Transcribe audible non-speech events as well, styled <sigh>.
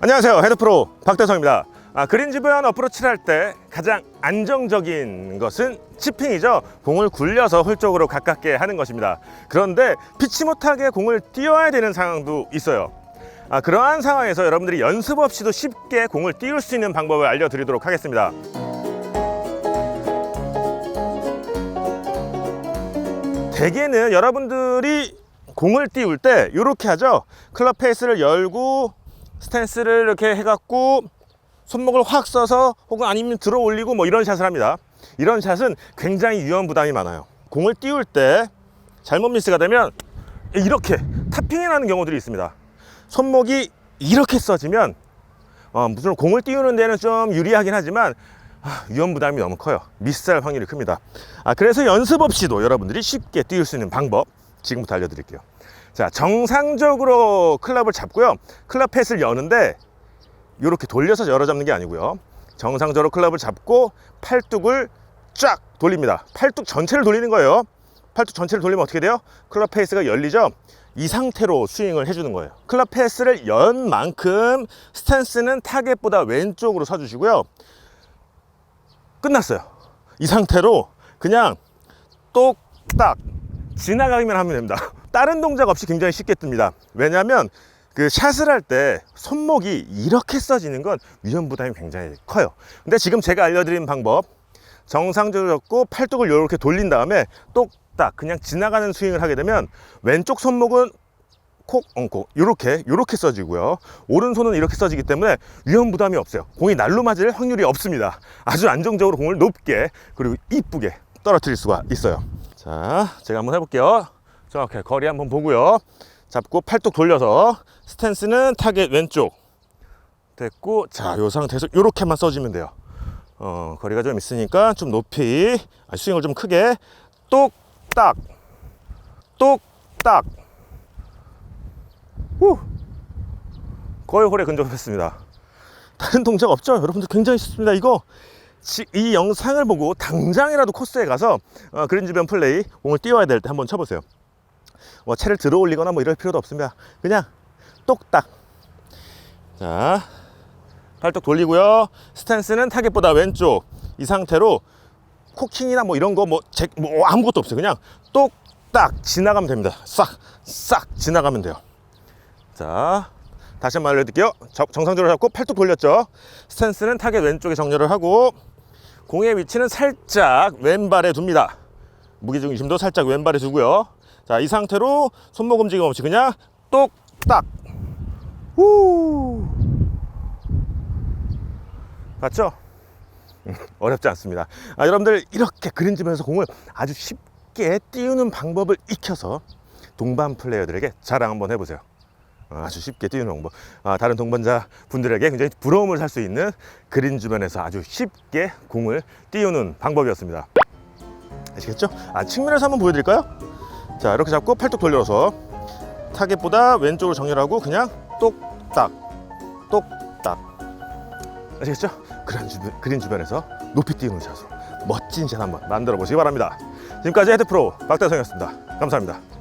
안녕하세요. 헤드프로 박대성입니다. 아, 그린 주변 어프로치를 할 때 가장 안정적인 것은 치핑이죠. 공을 굴려서 홀 쪽으로 가깝게 하는 것입니다. 그런데 피치 못하게 공을 띄워야 되는 상황도 있어요. 아, 그러한 상황에서 여러분들이 연습 없이도 쉽게 공을 띄울 수 있는 방법을 알려드리도록 하겠습니다. 대개는 여러분들이 공을 띄울 때 이렇게 하죠. 클럽 페이스를 열고 스탠스를 이렇게 해갖고 손목을 확 써서 혹은 아니면 들어 올리고 뭐 이런 샷을 합니다 이런 샷은 굉장히 위험 부담이 많아요 공을 띄울 때 잘못 미스가 되면 이렇게 탑핑이 나는 경우들이 있습니다 손목이 이렇게 써지면 어, 무슨 공을 띄우는 데는 좀 유리하긴 하지만 아, 위험 부담이 너무 커요. 미스할 확률이 큽니다. 아, 그래서 연습 없이도 여러분들이 쉽게 띄울 수 있는 방법 지금부터 알려드릴게요. 자, 정상적으로 클럽을 잡고요. 클럽 펫을 여는데 이렇게 돌려서 열어 잡는 게 아니고요. 정상적으로 클럽을 잡고 팔뚝을 쫙 돌립니다. 팔뚝 전체를 돌리는 거예요. 팔뚝 전체를 돌리면 어떻게 돼요? 클럽 페이스가 열리죠? 이 상태로 스윙을 해주는 거예요. 클럽 페이스를 연 만큼 스탠스는 타겟보다 왼쪽으로 서주시고요. 끝났어요. 이 상태로 그냥 똑딱 지나가기만 하면 됩니다. 다른 동작 없이 굉장히 쉽게 뜹니다. 왜냐하면 그 샷을 할 때 손목이 이렇게 써지는 건 위험 부담이 굉장히 커요. 근데 지금 제가 알려드린 방법 정상적으로 잡고 팔뚝을 이렇게 돌린 다음에 똑딱 그냥 지나가는 스윙을 하게 되면 왼쪽 손목은 콕 얹고 이렇게 이렇게 써지고요. 오른손은 이렇게 써지기 때문에 위험 부담이 없어요. 공이 날로 맞을 확률이 없습니다. 아주 안정적으로 공을 높게 그리고 이쁘게 떨어뜨릴 수가 있어요. 자 제가 한번 해볼게요 정확하게 거리 한번 보고요 잡고 팔뚝 돌려서 스탠스는 타겟 왼쪽 됐고 자 요 상태에서 이렇게만 써주면 돼요 어 거리가 좀 있으니까 좀 높이 아, 스윙을 좀 크게 똑딱 똑딱 후! 거의 홀에 근접했습니다. 다른 동작 없죠? 여러분들 굉장히 쉽습니다. 이거 지- 이 영상을 보고 당장이라도 코스에 가서 어, 그린 주변 플레이 공을 띄워야 될 때 한번 쳐보세요. 뭐 채를 들어 올리거나 뭐 이럴 필요도 없습니다. 그냥 똑딱. 자, 팔뚝 돌리고요. 스탠스는 타겟보다 왼쪽. 이 상태로 코킹이나 뭐 이런 거 뭐 뭐 아무것도 없어요. 그냥 똑딱 지나가면 됩니다. 싹, 싹 지나가면 돼요. 자, 다시 한번 알려드릴게요. 저- 정상적으로 잡고 팔뚝 돌렸죠. 스탠스는 타겟 왼쪽에 정렬을 하고 공의 위치는 살짝 왼발에 둡니다. 무게 중심도 살짝 왼발에 두고요. 자, 이 상태로 손목 움직임 없이 그냥 똑딱. 후. 봤죠? 음, <laughs> 어렵지 않습니다. 아, 여러분들 이렇게 그린 주변에서 공을 아주 쉽게 띄우는 방법을 익혀서 동반 플레이어들에게 자랑 한번 해보세요. 어, 아주 쉽게 띄우는 방법. 아, 다른 동반자 분들에게 굉장히 부러움을 살 수 있는 그린 주변에서 아주 쉽게 공을 띄우는 방법이었습니다. 아시겠죠? 아, 측면에서 한번 보여드릴까요? 자, 이렇게 잡고 팔뚝 돌려서 타겟보다 왼쪽으로 정렬하고 그냥 똑딱, 똑딱. 아시겠죠? 그린, 주변, 그린 주변에서 높이 띄우는 샷으로 멋진 샷 한번 만들어 보시기 바랍니다. 지금까지 헤드프로 박대성이었습니다. 감사합니다.